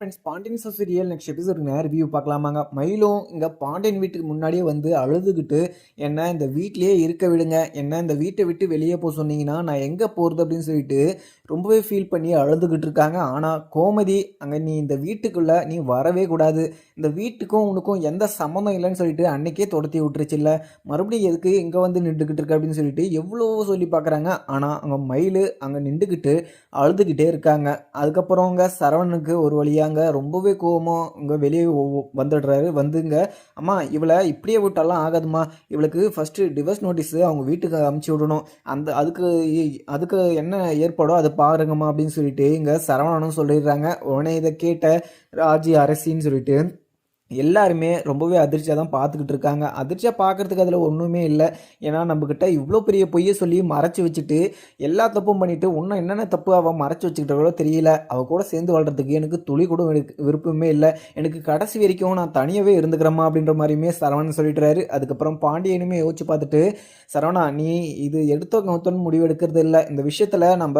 Friends Pandian serial next எபிசோடுங்க review பார்க்கலாமாங்க. மயிலும் இங்கே பாண்டியன் வீட்டுக்கு முன்னாடியே வந்து அழுதுகிட்டு என்ன இந்த வீட்லேயே இருக்க விடுங்க. என்ன இந்த வீட்டை விட்டு வெளியே போக சொன்னீங்கன்னா நான் எங்கே போகிறது அப்படின்னு சொல்லிட்டு ரொம்பவே ஃபீல் பண்ணி அழுதுகிட்டு இருக்காங்க. ஆனால் கோமதி அங்கே நீ இந்த வீட்டுக்குள்ளே நீ வரவே கூடாது. இந்த வீட்டுக்கும் உனக்கும் எந்த சம்மந்தம் இல்லைன்னு சொல்லிட்டு அன்னைக்கே துரத்தி விட்டுருச்சு இல்லை. மறுபடியும் எதுக்கு இங்கே வந்து நின்றுக்கிட்டு இருக்க? அப்படின்னு சொல்லிட்டு எவ்வளோ சொல்லி பார்க்குறாங்க. ஆனால் அங்கே மயில் அங்கே நின்றுக்கிட்டு அழுதுகிட்டே இருக்காங்க. அதுக்கப்புறம் அங்கே சரவணனுக்கு ஒரு வழியாக வழியாங்க ரொம்பவே கோவமாக இங்கே வெளியே வந்துடுறாரு. வந்துங்க. அம்மா இவளை இப்படியே விட்டாலாம் ஆகாதுமா இவளுக்கு ஃபஸ்ட்டு டிவர்ஸ் நோட்டீஸு அவங்க வீட்டுக்கு அமுச்சு விடணும். அந்த அதுக்கு அதுக்கு என்ன ஏற்பாடோ அதை பாருங்கம்மா அப்படின்னு சொல்லிட்டு இங்கே சரவணனும் சொல்லிடுறாங்க. உடனே இதை கேட்ட ராஜி அரசின்னு சொல்லிட்டு எல்லாருமே ரொம்பவே அதிர்ச்சியாக தான் பார்த்துக்கிட்டு இருக்காங்க. அதிர்ச்சியாக பார்க்குறதுக்கு அதில் ஒன்றுமே இல்லை. ஏன்னா நம்மக்கிட்ட இவ்வளோ பெரிய பொய்யை சொல்லி மறைச்சி வச்சுட்டு எல்லா தப்பும் பண்ணிவிட்டு இன்னும் என்னென்ன தப்பு அவள் மறைச்சி வச்சுக்கிட்டாலோ தெரியல. அவள் கூட சேர்ந்து வாழ்றதுக்கு எனக்கு துளி கூட எனக்கு விருப்பமே இல்லை. எனக்கு கடைசி வரைக்கும் நான் தனியாகவே இருந்துக்கிறேமா அப்படின்ற மாதிரியுமே சரவணன் சொல்லிட்டுறாரு அதுக்கப்புறம் பாண்டியனுமே யோசிச்சு பார்த்துட்டு சரவணா நீ இது எடுத்தோ கவுத்தோன்னு முடிவு எடுக்கிறது இல்லை. இந்த விஷயத்தில் நம்ம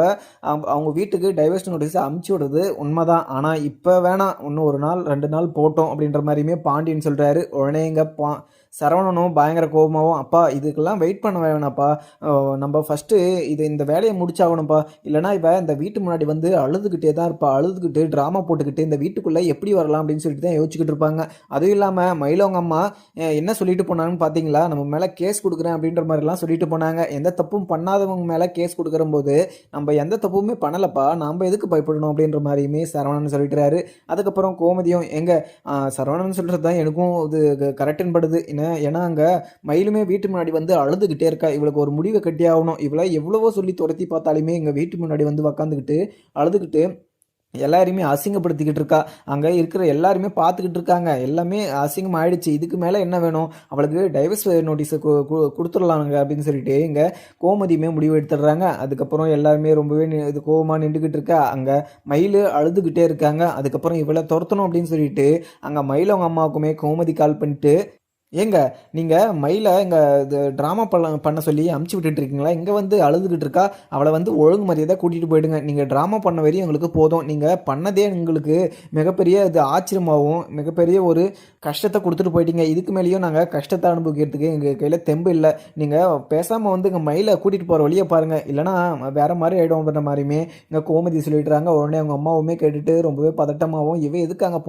அவங்க அவங்க வீட்டுக்கு டைவர்ஸ் நோட்டீஸ் அமுச்சு விடுறது உண்மைதான். ஆனால் இப்போ வேணாம். இன்னும் ஒரு நாள் ரெண்டு நாள் போட்டோம் அப்படின்ற மாதிரி எல்லாரையுமே பாண்டியன் சொல்கிறாரு உடனே இங்கே பா சரவணனும் பயங்கர கோபமாகவும் அப்பா இதுக்கெல்லாம் வெயிட் பண்ண வேணாப்பா நம்ம ஃபஸ்ட்டு இது இந்த வேலையை முடிச்சாகணும்ப்பா. இல்லைனா இவ இந்த வீட்டு முன்னாடி வந்து அழுதுகிட்டே தான் இருப்பா. அழுதுகிட்டு ட்ராமா போட்டுக்கிட்டு இந்த வீட்டுக்குள்ளே எப்படி வரலாம்? அப்படின்னு சொல்லிட்டு தான் யோசிச்சுக்கிட்டு இருப்பாங்க. அதுவும் இல்லாமல் மயிலவங்க அம்மா என்ன சொல்லிட்டு போனாங்கன்னு பார்த்தீங்களா நம்ம மேலே கேஸ் கொடுக்குறேன் அப்படின்ற மாதிரிலாம் சொல்லிட்டு போனாங்க. எந்த தப்பும் பண்ணாதவங்க மேலே கேஸ் கொடுக்குற போது நம்ம எந்த தப்புமே பண்ணலப்பா. நாம் எதுக்கு பயப்படணும்? அப்படின்ற மாதிரியுமே சரவணன் சொல்லிட்டுறாரு. அதுக்கப்புறம் கோமதியும் எங்கள் சரவணன் சொல்கிறது தான் எனக்கும் இது கரெக்டுன்னு படுது. அப்படின்னு. ஏன்னா அங்கே மயிலுமே வீட்டு முன்னாடி வந்து அழுதுகிட்டே இருக்கா. இவளுக்கு ஒரு முடிவை கட்டி ஆகணும். இவளை எவ்வளவோ சொல்லி துரத்தி பார்த்தாலுமே எங்கள் வீட்டு முன்னாடி வந்து உக்காந்துக்கிட்டு அழுதுகிட்டு எல்லாரையுமே அசிங்கப்படுத்திக்கிட்டு இருக்கா. அங்கே இருக்கிற எல்லாருமே பார்த்துக்கிட்டு இருக்காங்க. எல்லாமே அசிங்கம் ஆயிடுச்சு இதுக்கு மேலே என்ன வேணும்? அவளுக்கு டைவர்ஸ் நோட்டீஸை கொடுத்துடலாங்க அப்படின்னு சொல்லிட்டு இங்கே கோமதியுமே முடிவு எடுத்துடுறாங்க. அதுக்கப்புறம் எல்லாருமே ரொம்பவே இது கோவமாக நின்றுக்கிட்டு இருக்கா. அங்கே மயில் அழுதுகிட்டே இருக்காங்க. அதுக்கப்புறம் இவளை துரத்தணும் அப்படின்னு சொல்லிட்டு அங்கே மயில் அவங்க அம்மாவுக்குமே கோமதி கால் பண்ணிட்டு ஏங்க நீங்கள் மயிலை இங்கே இது ட்ராமா பண்ண பண்ண சொல்லி அமுச்சு விட்டுட்டு இருக்கீங்களா இங்கே வந்து அழுதுகிட்டு இருக்கா? அவளை வந்து ஒழுங்கு மரியாதை கூட்டிகிட்டு போயிடுங்க. நீங்கள் ட்ராமா பண்ண வரையும் எங்களுக்கு போதும். நீங்கள் பண்ணதே எங்களுக்கு மிகப்பெரிய இது ஆச்சரியமாகவும் மிகப்பெரிய ஒரு கஷ்டத்தை கொடுத்துட்டு போயிட்டீங்க. இதுக்கு மேலேயும் நாங்கள் கஷ்டத்தை அனுபவிக்கிறதுக்கு எங்கள் கையில் தெம்பு இல்லை. நீங்கள் பேசாமல் வந்து இங்கே மயிலை கூட்டிகிட்டு போகிற வழியை பாருங்கள் இல்லைனா வேறு மாதிரி ஆகிடும் அப்படின்ற மாதிரியுமே இங்கே கோமதி சொல்லிடுறாங்க. உடனே அவங்க அம்மாவுமே கேட்டுட்டு ரொம்பவே பதட்டமாகவும் இவன் எதுக்கு அங்கே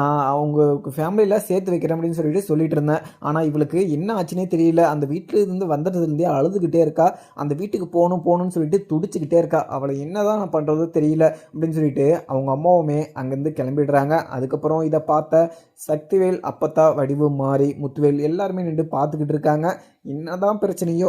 நான் அவங்க ஃபேமிலியில் சேர்த்து வைக்கிறேன் அப்படின்னு சொல்லிட்டு சொல்லிட்டு இருந்தேன் ஆனால் இவளுக்கு என்ன ஆச்சுன்னே தெரியல. அந்த வீட்டில் இருந்து வந்ததுலேருந்தே அழுதுகிட்டே இருக்கா. அந்த வீட்டுக்கு போகணும் போகணும்னு சொல்லிட்டு துடிச்சுக்கிட்டே இருக்கா. அவளை என்னதான் நான் பண்ணுறது தெரியல அப்படின்னு சொல்லிட்டு அவங்க அம்மாவுமே அங்கேருந்து கிளம்பிடுறாங்க. அதுக்கப்புறம் இதை பார்த்த சக்திவேல் அப்பத்தா வடிவு மாறி முத்துவேல் எல்லாருமே நின்று பார்த்துக்கிட்டு இருக்காங்க. என்னதான் பிரச்சனையோ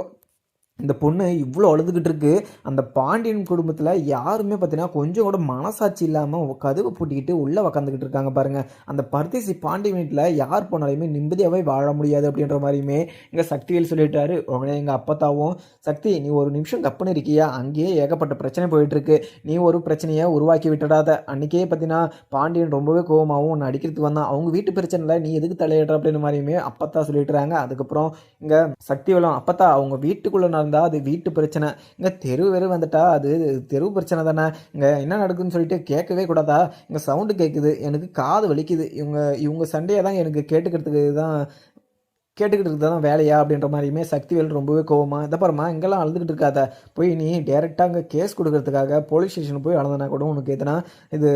இந்த பொண்ணு இவ்வளோ அழுதுகிட்டு இருக்கு. அந்த பாண்டியன் குடும்பத்தில் யாருமே பார்த்தீங்கன்னா கொஞ்சம் கூட மனசாட்சி இல்லாமல் கதவு பூட்டிக்கிட்டு உள்ளே உக்காந்துக்கிட்டு இருக்காங்க பாருங்கள் அந்த பர்தேசி பாண்டியன் வீட்டில் யார் போனாலுமே நிம்மதியாகவே வாழ முடியாது அப்படின்ற மாதிரியுமே இங்கே சக்திவேல் சொல்லிட்டாரு. உடனே எங்கள் அப்பத்தாவும் சக்தி நீ ஒரு நிமிஷம் கப்புன்னு இருக்கியா? அங்கேயே ஏகப்பட்ட பிரச்சனை போயிட்டுருக்கு. நீ ஒரு பிரச்சனையை உருவாக்கி விட்டுடாத. அன்றைக்கே பார்த்தீங்கன்னா பாண்டியன் ரொம்பவே கோவமாகவும் உன்னை அடிக்கிறதுக்கு வந்தான். அவங்க வீட்டு பிரச்சனையில் நீ எதுக்கு தலையிடுற? அப்படின்ற மாதிரியுமே அப்பத்தா சொல்லிட்டுறாங்க. அதுக்கப்புறம் இங்கே சக்தி வளம் அப்பத்தா அவங்க வீட்டுக்குள்ளே நடந்தால் அது வீட்டு பிரச்சனை. இங்கே தெரு வெறு வந்துட்டா அது தெரு பிரச்சனை தானே. இங்கே என்ன நடக்குதுன்னு சொல்லிட்டு கேட்கவே கூடாதா? இங்கே சவுண்டு கேட்குது எனக்கு காது வலிக்குது. இவங்க இவங்க சண்டையை தான் எனக்கு கேட்டுக்கிறதுக்கு தான் கேட்டுக்கிட்டு இருக்கிறது தான் வேலையா அப்படின்ற மாதிரியுமே சக்திவேல் ரொம்பவே கோவமா இதை பாருமா இங்கெல்லாம் அழுதுகிட்டு இருக்காத. போய் நீ டேரெக்டாக அங்கே கேஸ் கொடுக்கறதுக்காக போலீஸ் ஸ்டேஷன் போய் அழுதுனா கூட உனக்கு எதுனா இது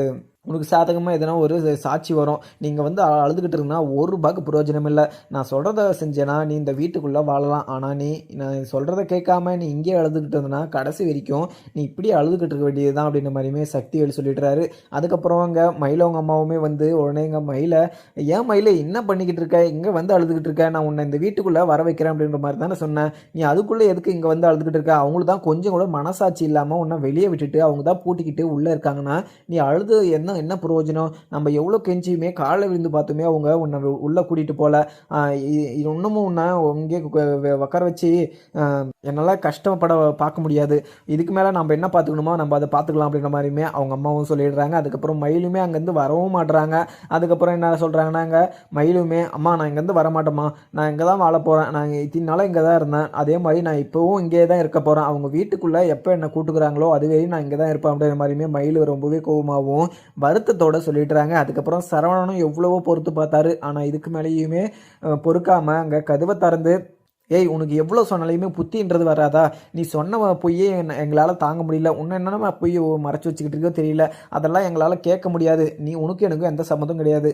உனக்கு சாதகமாக எதனா ஒரு சாட்சி வரும். நீங்கள் வந்து அழுதுகிட்டு இருக்குன்னா ஒரு ரூபாய்க்கு பிரயோஜனம் இல்லை. நான் சொல்கிறத செஞ்சேன்னா நீ இந்த வீட்டுக்குள்ளே வாழலாம். ஆனால் நீ நான் சொல்கிறத கேட்காம நீ இங்கேயே அழுதுகிட்டு இருந்தனா கடைசி வரைக்கும் நீ இப்படியே அழுதுகிட்டு இருக்க வேண்டியது தான் அப்படின்ற மாதிரியுமே சக்திவேல் சொல்லிடுறாரு. அதுக்கப்புறம் அங்கே மயிலவங்க அம்மாவுமே வந்து உடனே எங்கள் மயில ஏன் மயிலை என்ன பண்ணிக்கிட்டு இருக்க? இங்கே வந்து அழுதுகிட்டு இருக்க. நான் உன்னை இந்த வீட்டுக்குள்ளே வர வைக்கிறேன் அப்படின்ற மாதிரி தானே சொன்னேன். நீ அதுக்குள்ளே எதுக்கு இங்கே வந்து அழுதுகிட்டு இருக்க? அவங்களுக்கு தான் கொஞ்சம் கூட மனசாட்சி இல்லாமல் உன்னை வெளியே விட்டுட்டு அவங்க தான் பூட்டிக்கிட்டு உள்ளே இருக்காங்கன்னா நீ அழுது என்ன என்ன பிரயோஜனம்? நம்ம எவ்வளோ கெஞ்சியுமே காலை விழுந்து பார்த்துமே அவங்க உன்னை உள்ளே கூட்டிகிட்டு போகல இன்னமும் உன்னை இங்கே உக்கார வச்சு என்னால் கஷ்டப்பட பார்க்க முடியாது. இதுக்கு மேலே நம்ம என்ன பார்த்துக்கணுமோ நம்ம அதை பார்த்துக்கலாம் அப்படின்ற மாதிரியுமே அவங்க அம்மாவும் சொல்லிடுறாங்க. அதுக்கப்புறம் மயிலுமே அங்கேருந்து வரவும் மாட்டுறாங்க அதுக்கப்புறம் என்ன சொல்கிறாங்கன்னாங்க மயிலுமே அம்மா நான் இங்கேருந்து வரமாட்டேம்மா. நான் இங்கே தான் வாழ போகிறேன் நான் இத்தனை நாளாக இங்கே தான் இருந்தேன். அதே மாதிரி நான் இப்போவும் இங்கே தான் இருக்க போகிறேன் அவங்க வீட்டுக்குள்ளே எப்போ என்னை கூட்டுக்கிறாங்களோ அதுவே நான் இங்கே தான் இருப்பேன். அப்படின்ற மாதிரியுமே மயில் ரொம்பவே கோவமாகவும் வருத்தத்தோட சொல்லிடுறாங்க. அதுக்கப்புறம் சரவணனும் எவ்வளவோ பொறுத்து பார்த்தாரு. ஆனால் இதுக்கு மேலேயுமே பொறுக்காமல் அங்கே கதவை திறந்து ஏய் உனக்கு எவ்வளோ சொன்னாலையுமே புத்தின்றது வராதா? நீ சொன்ன பொய்யே எங்களால் தாங்க முடியல. உன்ன என்னென்ன பொய் மறைச்சி வச்சுக்கிட்டு இருக்கோ தெரியல. அதெல்லாம் எங்களால் கேட்க முடியாது. நீ உனக்கு எனக்கும் எந்த சம்மந்தம் கிடையாது.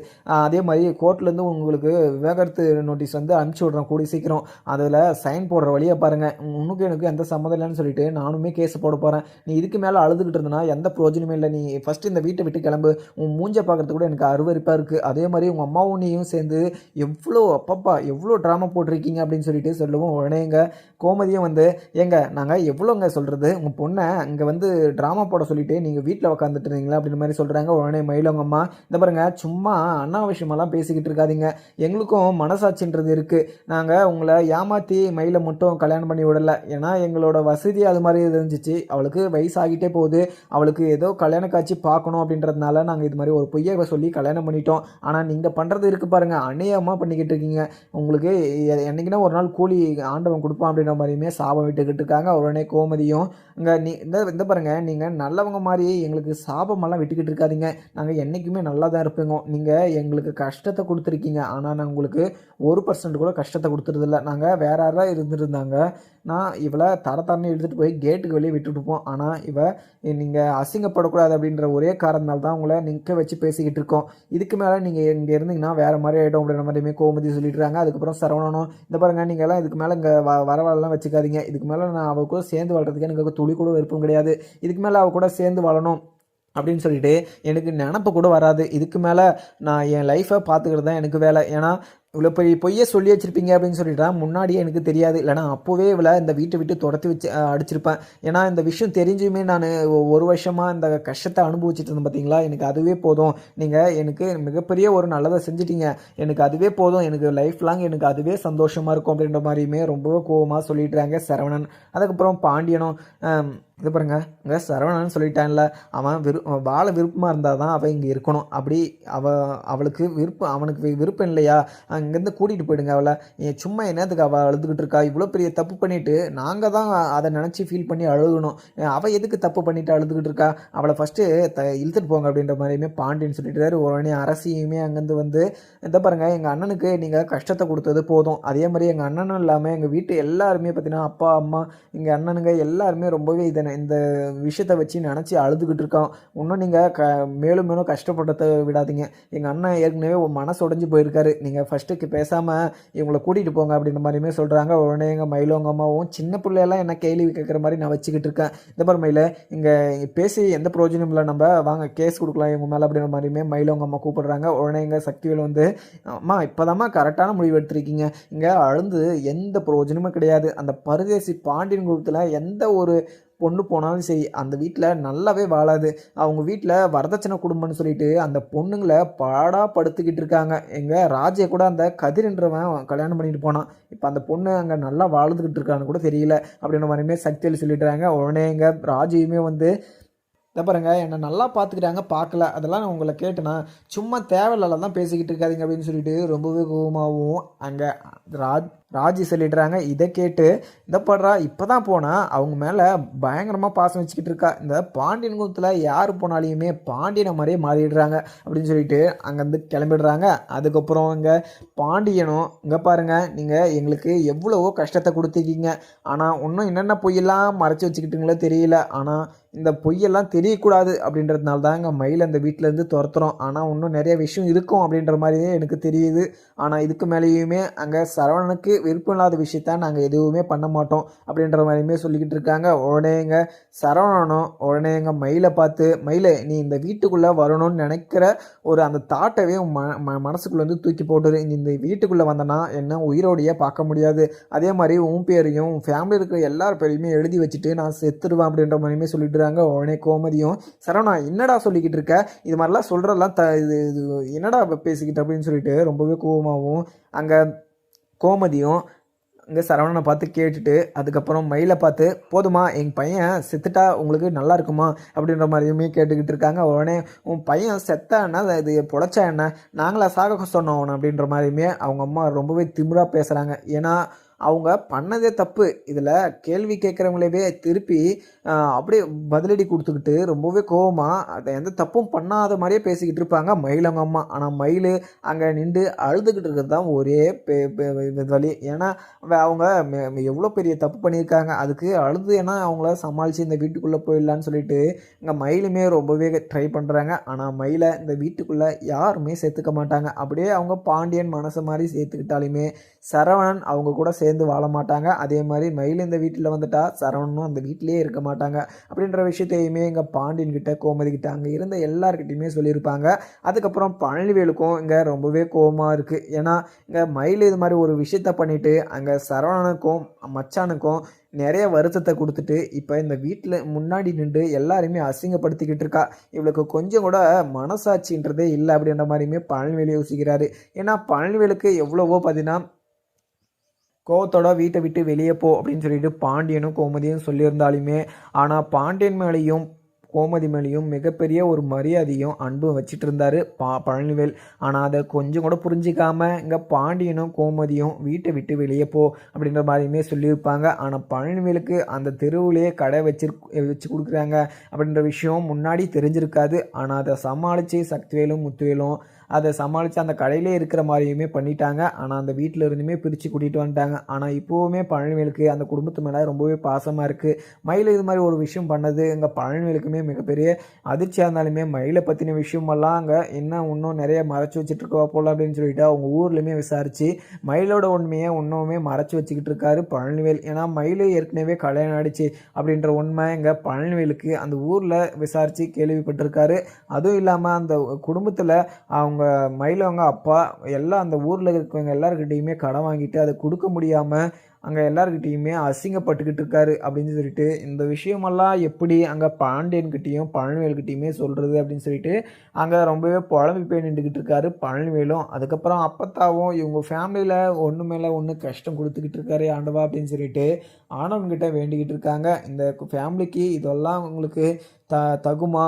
அதே மாதிரி கோர்ட்லேருந்து உங்களுக்கு விவேகரத்து நோட்டீஸ் வந்து அனுப்பிச்சி விட்றோம் கூடி சீக்கிரம். அதில் சைன் போடுற வழியை பாருங்கள் உனக்கு எனக்கு எந்த சம்மந்தம் இல்லைன்னு சொல்லிட்டு நானுமே கேஸ் போட போகிறேன் நீ இதுக்கு மேலே அழுதுகிட்டு இருந்தனா எந்த பிரயோஜனமே இல்லை. நீ ஃபஸ்ட்டு இந்த வீட்டை விட்டு கிளம்பு. உன் மூஞ்சை பார்க்கறது கூட எனக்கு அருவருப்பாக இருக்குது அதே மாதிரி உங்கள் அம்மாவும் நீயும் சேர்ந்து எவ்வளோ அப்பப்பா எவ்வளோ ட்ராமா போட்டிருக்கீங்க அப்படின்னு சொல்லிட்டு சொல்லுவோம் உடனே எங்க கோமதியும் வந்து ஏங்க நாங்கள் எவ்வளோங்க சொல்கிறது உங்கள் பொண்ணை அங்கே வந்து ட்ராமா போட சொல்லிட்டு நீங்கள் வீட்டில் உட்காந்துட்டு இருந்தீங்களா? அப்படின்னு மாதிரி சொல்கிறாங்க உடனே மயிலவங்க அம்மா இந்த பாருங்க சும்மா அனாவசியமெல்லாம் பேசிக்கிட்டு இருக்காதீங்க. எங்களுக்கும் மனசாட்சின்றது இருக்குது நாங்கள் உங்களை ஏமாற்றி மயிலை மட்டும் கல்யாணம் பண்ணி விடலை. ஏன்னா எங்களோட வசதி அது மாதிரி இருந்துச்சு. அவளுக்கு வயசாகிட்டே போகுது. அவளுக்கு ஏதோ கல்யாண காட்சி பார்க்கணும் அப்படின்றதுனால நாங்கள் இது மாதிரி ஒரு பொய்யை சொல்லி கல்யாணம் பண்ணிட்டோம். ஆனால் நீங்கள் பண்ணுறது இருக்குது பாருங்கள் அநியாயமாக பண்ணிக்கிட்டு இருக்கீங்க. உங்களுக்கு என்றைக்குன்னா என்னைக்குன்னா ஒரு நாள் கூட கூலி ஆண்டவன் கொடுப்பான் அப்படின்ற மாதிரியுமே சாபம் விட்டுக்கிட்டு இருக்காங்க. உடனே கோமதியும் இங்கே நீ இந்த இந்த பாருங்கள் நீங்கள் நல்லவங்க மாதிரியே எங்களுக்கு சாபமெல்லாம் விட்டுக்கிட்டு இருக்காதீங்க. நாங்கள் என்றைக்குமே நல்லா தான் இருப்போங்க. நீங்கள் எங்களுக்கு கஷ்டத்தை கொடுத்துருக்கீங்க. ஆனால் நான் உங்களுக்கு ஒரு பர்சன்ட் கூட கஷ்டத்தை கொடுத்துறதில்ல நாங்கள் வேற யாராவது இருந்துருந்தாங்க. நான் இவளை தர தரன்னு எடுத்துகிட்டு போய் கேட்டுக்கு வெளியே விட்டுட்டுப்போம் ஆனால் இவ நீங்கள் அசிங்கப்படக்கூடாது அப்படின்ற ஒரே காரணத்தால் தான் உங்களை நிற்க வச்சு பேசிக்கிட்டு இருக்கோம். இதுக்கு மேலே நீங்கள் இங்கே இருந்தீங்கன்னா வேறு மாதிரி ஆகிடும் அப்படின்ற மாதிரியுமே கோமதி சொல்லிட்டுறாங்க அதுக்கப்புறம் சரவணனும் இந்த பாருங்க நீங்கள் எல்லாம் இதுக்கு மேலே இங்கே வ வரவாளெல்லாம் வச்சுக்காதீங்க. இதுக்கு மேலே நான் அவ கூட சேர்ந்து வாழ்கிறதுக்கு எனக்கு துளி கூட விருப்பம் கிடையாது. இதுக்கு மேலே அவ கூட சேர்ந்து வாழணும். அப்படின்னு சொல்லிட்டு எனக்கு நினப்பு கூட வராது. இதுக்கு மேலே நான் என் லைஃப்பை பார்த்துக்கிறது தான் எனக்கு வேலை. ஏன்னா இவ்வளோ போய் பொய்யை சொல்லி வச்சிருப்பீங்க அப்படின்னு சொல்லிட்டா முன்னாடியே எனக்கு தெரியாது. இல்லைனா அப்போவே இவ்வளோ இந்த வீட்டை விட்டு துரத்தி வச்சு அடிச்சிருப்பேன். ஏன்னா இந்த விஷயம் தெரிஞ்சுமே நான் ஒரு வருஷமாக இந்த கஷ்டத்தை அனுபவிச்சுட்டு இருந்தேன் பார்த்தீங்களா எனக்கு அதுவே போதும். நீங்கள் எனக்கு மிகப்பெரிய ஒரு நல்லதை செஞ்சிட்டீங்க. எனக்கு அதுவே போதும். எனக்கு லைஃப் லாங் எனக்கு அதுவே சந்தோஷமாக இருக்கும் அப்படின்ற மாதிரியுமே ரொம்பவே கோவமாக சொல்லிட்டுறாங்க சரவணன். அதுக்கப்புறம் பாண்டியனும் இது பாருங்க இங்கே சரவணன் சொல்லிட்டான்ல அவன் விரு வாழ விருப்பமாக இருந்தால் தான் அவன் இங்கே இருக்கணும். அப்படி அவ அவளுக்கு விருப்பம் அவனுக்கு விருப்பம் இல்லையா? அங்கேருந்து கூட்டிகிட்டு போயிடுங்க அவளை. சும்மா என்னத்துக்கு அவள் அழுதுகிட்டு இருக்கா? இவ்வளோ பெரிய தப்பு பண்ணிட்டு நாங்கள் தான் அதை நினச்சி ஃபீல் பண்ணி அழுகணும். அவள் எதுக்கு தப்பு பண்ணிட்டு அழுதுகிட்டு இருக்கா? அவளை ஃபஸ்ட்டு த இழுத்துட்டு போங்க அப்படின்ற மாதிரியுமே பாண்டியன் சொல்லிட்டு உடனே அரசியுமே அங்கேருந்து வந்து இந்த பாருங்க எங்கள் அண்ணனுக்கு நீங்கள் கஷ்டத்தை கொடுத்தது போதும். அதே மாதிரி எங்கள் அண்ணனும் இல்லாமல் எங்கள் வீட்டு எல்லாருமே பார்த்தீங்கன்னா அப்பா அம்மா எங்கள் அண்ணனுங்க எல்லாருமே ரொம்பவே இதை இந்த விஷயத்தை வச்சு நினச்சி அழுதுகிட்டு இருக்கோம் இன்னும் நீங்கள் க மேலும் மேலும் கஷ்டப்படுறத விடாதீங்க. எங்கள் அண்ணன் ஏற்கனவே மனசு உடஞ்சி போயிருக்காரு. நீங்கள் ஃபஸ்ட் ரெஸ்ட்டுக்கு பேசாமல் இவங்களை கூட்டிகிட்டு போங்க அப்படின்ற மாதிரியுமே சொல்கிறாங்க உடனே எங்கள் மயிலவங்க அம்மாவும் சின்ன பிள்ளையெல்லாம் என்ன கேள்வி கேட்குற மாதிரி நான் வச்சுக்கிட்டு இருக்கேன். இந்த மாதிரி மயில இங்கே பேசி எந்த பிரயோஜனம் இல்லை. நம்ம வாங்க கேஸ் கொடுக்கலாம் இவங்க மேலே அப்படின்ற மாதிரியுமே மயிலவங்க அம்மா கூப்பிடுறாங்க. உடனே எங்கள் சக்திவேல் வந்து அம்மா இப்போதாம்மா கரெக்டான முடிவு எடுத்திருக்கீங்க. இங்கே அழுந்து எந்த பிரயோஜனமும் கிடையாது. அந்த பரதேசி பாண்டியன் குரூப்பத்தில் எந்த ஒரு பொண்ணு போனாலும் சரி அந்த வீட்டில் நல்லாவே வாழாது. அவங்க வீட்டில் வரதட்சணை குடும்பம்னு சொல்லிட்டு அந்த பொண்ணுங்களை பாடா படுத்துக்கிட்டு இருக்காங்க. எங்கள் ராஜை கூட அந்த கதிர்ன்றவன் கல்யாணம் பண்ணிட்டு போனான். இப்போ அந்த பொண்ணு அங்கே நல்லா வாழ்ந்துக்கிட்டு இருக்கான்னு கூட தெரியல. அப்படின்ற மாதிரியுமே சக்தியில் சொல்லிடுறாங்க. உடனே எங்கள் ராஜையுமே வந்து இதை பாருங்க என்னை நல்லா பார்த்துக்கிட்டாங்க பார்க்கல. அதெல்லாம் நான் உங்களை கேட்டேனா சும்மா தேவையில்ல தான் பேசிக்கிட்டு இருக்காதீங்க அப்படின்னு சொல்லிட்டு ரொம்பவே கோபமாகவும் அங்கே ராஜ் ராஜி சொல்லிடுறாங்க இதை கேட்டு இந்த படுறா இப்போ தான் போனால் அவங்க மேலே பயங்கரமாக பாசம் வச்சுக்கிட்டு இருக்கா. இந்த பாண்டியன் குலத்தில் யார் போனாலையுமே பாண்டியனை மாதிரியே மாறிடுறாங்க அப்படின்னு சொல்லிட்டு அங்கேருந்து கிளம்பிடுறாங்க. அதுக்கப்புறம் இங்கே பாண்டியனும் இங்கே பாருங்கள் நீங்கள் எங்களுக்கு எவ்வளவோ கஷ்டத்தை கொடுத்துருக்கீங்க. ஆனால் இன்னும் என்னென்ன பொய்யெல்லாம் மறைச்சி வச்சுக்கிட்டுங்களோ தெரியல. ஆனால் இந்த பொய்யெல்லாம் தெரியக்கூடாது அப்படின்றதுனால தான் எங்கள் மயில் அந்த வீட்டிலேருந்து துரத்துறோம். ஆனால் இன்னும் நிறைய விஷயம் இருக்கும் அப்படின்ற மாதிரியே எனக்கு தெரியுது. ஆனால் இதுக்கு மேலேயுமே அங்கே சரவணனுக்கு விருப்பம் இல்லாத விஷயத்த நாங்கள் எதுவுமே பண்ண மாட்டோம் அப்படின்ற மாதிரியுமே சொல்லிக்கிட்டு இருக்காங்க. உடனே எங்க சரவணனும் உடனே எங்கள் மயிலை பார்த்து மயிலை நீ இந்த வீட்டுக்குள்ளே வரணும்னு நினைக்கிற ஒரு அந்த தாட்டவே உன் ம ம மனசுக்குள்ளே வந்து தூக்கி போட்டுரு. நீ இந்த வீட்டுக்குள்ளே வந்தனா என்ன உயிரோடையே பார்க்க முடியாது. அதே மாதிரி உன் பேரையும் உன் ஃபேமிலி இருக்கிற எல்லார் பேரையுமே எழுதி வச்சுட்டு நான் செத்துருவேன் அப்படின்ற மாதிரியுமே சொல்லிட்டுறாங்க உடனே கோமதியும் சரவணா என்னடா சொல்லிக்கிட்டு இருக்க? இது மாதிரிலாம் சொல்கிறதெல்லாம் த இது இது என்னடா பேசிக்கிட்டு அப்படின்னு சொல்லிட்டு ரொம்பவே கோவமாகவும் அங்கே கோமதியும் இங்கே சரவணனை பார்த்து கேட்டுட்டு அதுக்கப்புறம் மயிலை பார்த்து போதுமா எங்கள் பையன் செத்துட்டா உங்களுக்கு நல்லா இருக்குமா? அப்படின்ற மாதிரியுமே கேட்டுக்கிட்டு இருக்காங்க. உடனே உன் பையன் செத்தா என்ன? இது பொழைச்சா என்ன? நாங்களா சாக சொன்னோம். அப்படின்ற மாதிரியுமே அவங்க அம்மா ரொம்பவே திமிராக பேசுகிறாங்க ஏன்னா அவங்க பண்ணதே தப்பு. இதில் கேள்வி கேட்குறவங்களவே திருப்பி அப்படியே பதிலடி கொடுத்துக்கிட்டு ரொம்பவே கோவமாக அதை எந்த தப்பும் பண்ணாத மாதிரியே பேசிக்கிட்டு இருப்பாங்க. மயிலவங்க அம்மா. ஆனால் மயில் அங்கே நின்று அழுதுகிட்டு இருக்கிறது தான் ஒரே வழி ஏன்னா அவங்க எவ்வளோ பெரிய தப்பு பண்ணியிருக்காங்க. அதுக்கு அழுது ஏன்னா அவங்கள சமாளித்து இந்த வீட்டுக்குள்ளே போயிடலான்னு சொல்லிட்டு இங்கே மயிலுமே ரொம்பவே ட்ரை பண்ணுறாங்க ஆனால் மயிலை இந்த வீட்டுக்குள்ளே யாருமே சேர்த்துக்க மாட்டாங்க. அப்படியே அவங்க பாண்டியன் மனசு மாதிரி சேர்த்துக்கிட்டாலுமே சரவணன் அவங்க கூட சேர்ந்து வாழ மாட்டாங்க. அதே மாதிரி மயில் இந்த வீட்டில் வந்துட்டா சரவணனும் அந்த வீட்டிலேயே இருக்க மாட்டாங்க. அப்படின்ற விஷயத்தையுமே எங்கள் பாண்டியன் கிட்ட கோமதி கிட்ட அங்கே இருந்த எல்லாருக்கிட்டையுமே சொல்லியிருப்பாங்க. அதுக்கப்புறம் பழனிவேலுக்கும் இங்கே ரொம்பவே கோவமாக இருக்குது ஏன்னா இங்கே மயில் இது மாதிரி ஒரு விஷயத்த பண்ணிட்டு அங்கே சரவணனுக்கும் மச்சானுக்கும் நிறைய வருத்தத்தை கொடுத்துட்டு இப்போ இந்த வீட்டில் முன்னாடி நின்று எல்லாருமே அசிங்கப்படுத்திக்கிட்டு இருக்கா. இவளுக்கு கொஞ்சம் கூட மனசாட்சின்றதே இல்லை அப்படின்ற மாதிரியுமே பழனிவேலு யோசிக்கிறாரு. ஏன்னா பழனிவேலுக்கு எவ்வளவோ பார்த்தீங்கன்னா கோவத்தோட வீட்டை விட்டு வெளியே போ அப்படின்னு சொல்லிட்டு பாண்டியனும் கோமதியும் சொல்லியிருந்தாலுமே ஆனால் பாண்டியன் மேலேயும் கோமதி மேலேயும் மிகப்பெரிய ஒரு மரியாதையும் அன்பும் வச்சுட்டு இருந்தாரு பா பழனிவேல். ஆனால் அதை கொஞ்சம் கூட புரிஞ்சிக்காம இங்கே பாண்டியனும் கோமதியும் வீட்டை விட்டு வெளியே போ அப்படின்ற மாதிரியுமே சொல்லியிருப்பாங்க. ஆனால் பழனிவேலுக்கு அந்த தெருவுலேயே கடை வச்சிரு வச்சு கொடுக்குறாங்க அப்படின்ற விஷயம் முன்னாடி தெரிஞ்சிருக்காது. ஆனால் அதை சமாளித்து சக்திவேலும் முத்துவேலும் அதை சமாளித்து அந்த கடையிலே இருக்கிற மாதிரியுமே பண்ணிட்டாங்க. ஆனால் அந்த வீட்டில் இருந்துமே பிரித்து கூட்டிகிட்டு வந்துட்டாங்க. ஆனால் இப்போவுமே பழனிவேலுக்கு அந்த குடும்பத்து மேலே ரொம்பவே பாசமாக இருக்குது மயில் இது மாதிரி ஒரு விஷயம் பண்ணது எங்கள் பழனிவேலுக்குமே மிகப்பெரிய அதிர்ச்சியாக இருந்தாலுமே மயிலை பற்றின விஷயமெல்லாம் அங்கே என்ன இன்னும் நிறைய மறைச்சி வச்சுட்டு இருக்கவா போல அப்படின்னு சொல்லிட்டு அவங்க ஊர்லேயுமே விசாரித்து மயிலோட உண்மையை இன்னுமே மறைச்சி வச்சுக்கிட்டு இருக்காரு பழனிவேல். ஏன்னா மயில் ஏற்கனவே கல்யாணம் ஆயிடுச்சு அப்படின்ற உண்மை எங்கள் பழனிவேலுக்கு அந்த ஊரில் விசாரித்து கேள்விப்பட்டிருக்காரு. அதுவும் இல்லாமல் அந்த குடும்பத்தில் அவங்க மயிலவங்க அப்பா எல்லாம் அந்த ஊரில் இருக்கவங்க எல்லாருக்கிட்டேயுமே கடன் வாங்கிட்டு அதை கொடுக்க முடியாமல் அங்கே எல்லாருக்கிட்டேயுமே அசிங்கப்பட்டுக்கிட்டு இருக்காரு அப்படின்னு சொல்லிட்டு இந்த விஷயமெல்லாம் எப்படி அங்கே பாண்டியன்கிட்டையும் பழனிவேல்கிட்டையுமே சொல்கிறது அப்படின்னு சொல்லிட்டு அங்கே ரொம்பவே புலம்பி போய் நின்றுக்கிட்டு இருக்காரு பழனிவேலும். அதுக்கப்புறம் அப்பத்தாவும் இவங்க ஃபேமிலியில் ஒன்று மேலே ஒன்று கஷ்டம் கொடுத்துக்கிட்டு இருக்காரு ஆண்டவா அப்படின்னு சொல்லிட்டு ஆனவன்கிட்ட வேண்டிக்கிட்டு இருக்காங்க. இந்த ஃபேமிலிக்கு இதெல்லாம் உங்களுக்கு த தகுமா?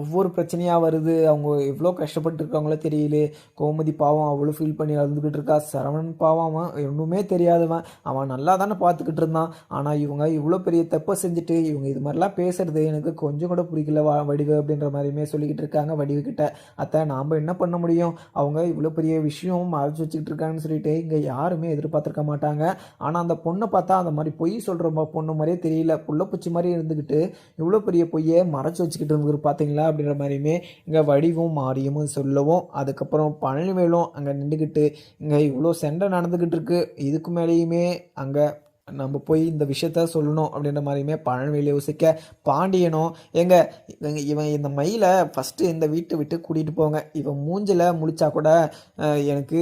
ஒவ்வொரு பிரச்சனையாக வருது அவங்க எவ்வளோ கஷ்டப்பட்டு இருக்காங்களோ தெரியல. கோமதி பாவம் அவ்வளோ ஃபீல் பண்ணி அழுதுகிட்டு இருக்கா. சரவணன் பாவம் அவன் ஒன்றுமே தெரியாதவன். அவன் நல்லா தானே பார்த்துக்கிட்டு இருந்தான். ஆனால் இவங்க இவ்வளோ பெரிய தப்பை செஞ்சுட்டு இவங்க இது மாதிரிலாம் பேசுறது எனக்கு கொஞ்சம் கூட பிடிக்கல வா வடிவு அப்படின்ற மாதிரியுமே சொல்லிக்கிட்டு இருக்காங்க வடிவுக்கிட்ட அத்தை நாம் என்ன பண்ண முடியும்? அவங்க இவ்வளோ பெரிய விஷயம் மறைச்சு வச்சுக்கிட்டு இருக்காங்கன்னு சொல்லிட்டு இங்கே யாருமே எதிர்பார்த்துருக்க மாட்டாங்க. ஆனால் அந்த பொண்ணை பார்த்தா அந்த மாதிரி பொய் சொல்கிற பொண்ணு மாதிரியே தெரியல. புள்ளப்பூச்சி மாதிரி இருந்துக்கிட்டு இவ்வளோ பெரிய பொய்யை மறைச்சு வச்சுக்கிட்டு இருந்துருக்கு பார்த்தீங்களா அப்படின்ற மாதிரியுமே இங்கே வடிவும் மாரியமும் சொல்லவும் அதுக்கப்புறம் பழனிவேலும் அங்கே நின்றுக்கிட்டு இங்கே இவ்வளோ சண்டை நடந்துக்கிட்டு இருக்கு இதுக்கு மேலேயுமே அங்கே நம்ம போய் இந்த விஷயத்த சொல்லணும் அப்படின்ற மாதிரியுமே பழனிவேல் யோசிக்க பாண்டியனும் எங்க இவங்க இவன் இந்த மயிலை ஃபஸ்ட்டு இந்த வீட்டை விட்டு கூட்டிகிட்டு போங்க இவன் மூஞ்சில் முழிச்சா கூட எனக்கு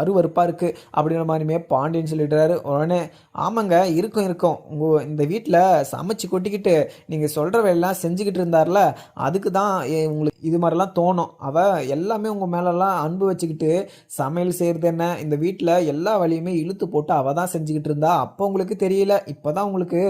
அருவருப்பாக இருக்குது அப்படின்ற மாதிரியுமே பாண்டியன் சொல்லிடுறாரு. உடனே ஆமாங்க இருக்கும் இருக்கும். உங்கள் இந்த வீட்டில் சமைச்சு கொட்டிக்கிட்டு நீங்கள் சொல்கிற வேலையெல்லாம் செஞ்சுக்கிட்டு இருந்தார்ல அதுக்கு தான் உங்களுக்கு இது மாதிரிலாம் தோணும். அவள் எல்லாமே உங்கள் மேலெல்லாம் அன்பு வச்சுக்கிட்டு சமையல் செய்கிறது என்ன? இந்த வீட்டில் எல்லா வழியுமே இழுத்து போட்டு அவள் தான் செஞ்சுக்கிட்டு இருந்தா. அப்போ உங்களுக்கு தெரியல. இப்போ தான் உங்களுக்கு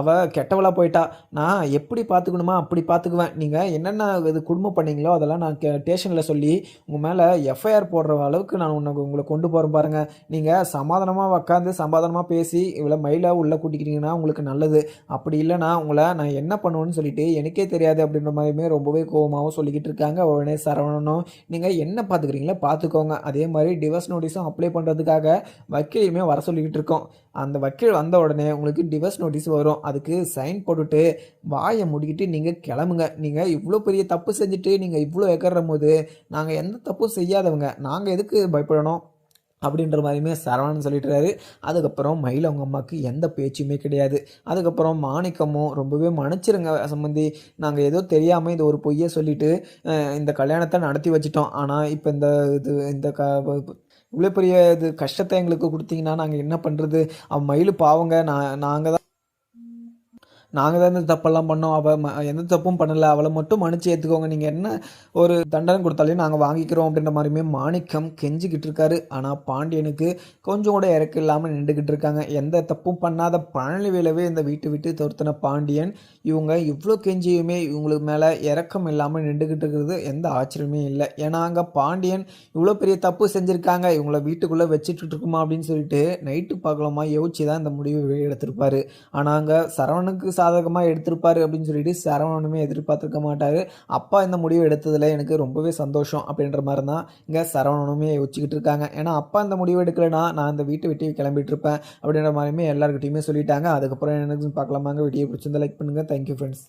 அவள் கெட்டவளாக போயிட்டா. நான் எப்படி பார்த்துக்கணுமா அப்படி பார்த்துக்குவேன் நீங்கள் என்னென்ன இது குடும்பம் பண்ணீங்களோ அதெல்லாம் நான் ஸ்டேஷனில் சொல்லி உங்கள் மேலே எஃப்ஐஆர் போடுற அளவுக்கு நான் உன்னை உங்களுக்கு கொண்டு போகிறோம் பாருங்கள் நீங்கள் சமாதானமாக உட்காந்து சமாதானமாக பேசி இவ்வளோ மயிலாக உள்ளே கூட்டிக்கிட்டீங்கன்னா உங்களுக்கு நல்லது. அப்படி இல்லைன்னா உங்களை நான் என்ன பண்ணுவேன்னு சொல்லிட்டு எனக்கே தெரியாது அப்படின்ற மாதிரியுமே ரொம்பவே கோவமாகவும் சொல்லிக்கிட்டு இருக்காங்க. உடனே சரவணனும் நீங்கள் என்ன பார்த்துக்கிறீங்களோ பார்த்துக்கோங்க. அதே மாதிரி டிவர்ஸ் நோட்டீஸும் அப்ளை பண்ணுறதுக்காக வக்கீலையுமே வர சொல்லிக்கிட்டு இருக்கோம். அந்த வக்கீல் வந்த உடனே உங்களுக்கு டிவர்ஸ் நோட்டீஸ் வரும். அதுக்கு சைன் போட்டுட்டு வாயை முடிக்கிட்டு நீங்கள் கிளம்புங்க. நீங்கள் இவ்வளோ பெரிய தப்பு செஞ்சுட்டு நீங்கள் இவ்வளோ எக்கற போது நாங்கள் எந்த தப்பும் செய்யாதவங்க. நாங்கள் எதுக்கு பயப்படணும்? அப்படின்ற மாதிரியுமே சரவணன் சொல்லிட்டுறாரு. அதுக்கப்புறம் மயில் அவங்க அம்மாவுக்கு எந்த பேச்சுமே கிடையாது. அதுக்கப்புறம் மாணிக்கமும் ரொம்பவே மன்னிச்சிருங்க சம்பந்தி நாங்கள் ஏதோ தெரியாமல் இது ஒரு பொய்யை சொல்லிட்டு இந்த கல்யாணத்தை நடத்தி வச்சிட்டோம். ஆனால் இப்போ இந்த இது இந்த க இவ்வளோ பெரிய இது கஷ்டத்தை எங்களுக்கு கொடுத்தீங்கன்னா நாங்கள் என்ன பண்ணுறது அவன் மயில் பாவங்க. நான் நாங்கள் தான் நாங்கள் தான் இந்த தப்பெல்லாம் பண்ணோம். அவள் எந்த தப்பும் பண்ணலை. அவளை மட்டும் மன்னிச்சு ஏற்றுக்கோங்க நீங்கள் என்ன ஒரு தண்டனை கொடுத்தாலையும் நாங்கள் வாங்கிக்கிறோம் அப்படின்ற மாதிரியுமே மாணிக்கம் கெஞ்சிக்கிட்டு இருக்காரு. ஆனால் பாண்டியனுக்கு கொஞ்சம் கூட இறக்கு இல்லாமல் நின்றுக்கிட்டு இருக்காங்க. எந்த தப்பும் பண்ணாத பழனிவேலவே இந்த வீட்டு விட்டு துரத்தின பாண்டியன் இவங்க இவ்வளோ கெஞ்சியுமே இவங்களுக்கு மேலே இறக்கம் இல்லாமல் நின்றுக்கிட்டு இருக்கிறது எந்த ஆச்சரியமே இல்லை. ஏன்னா அங்கே பாண்டியன் இவ்வளோ பெரிய தப்பு செஞ்சுருக்காங்க. இவங்கள வீட்டுக்குள்ளே வச்சுட்டு இருக்குமா அப்படின்னு சொல்லிட்டு நைட்டு பார்க்கலாமா யோசிச்சு தான் இந்த முடிவு எடுத்திருப்பாரு ஆனால் அங்கே சரவணனுக்கு சாதகமாக எடுத்திருப்பார் அப்படின்னு சொல்லிட்டு சரவணனுமே எதிர்பார்த்துருக்க மாட்டார். அப்பா இந்த முடிவு எடுத்ததில் எனக்கு ரொம்பவே சந்தோஷம் அப்படின்ற மாதிரி தான் இங்கே சரவணனுமே யோசிச்சுக்கிட்டு இருக்காங்க. ஏன்னா அப்பா இந்த முடிவு எடுக்கலைன்னா நான் இந்த வீட்டை விட்டு கிளம்பிட்டு இருப்பேன் அப்படின்ற மாதிரியுமே எல்லாருக்கிட்டையுமே சொல்லிட்டாங்க. அதுக்கப்புறம் எனக்கு பார்க்கலாமாங்க? வீடியோ பிடிச்சிருந்தா லைக் பண்ணுங்கள் தேங்க்யூ ஃப்ரெண்ட்ஸ்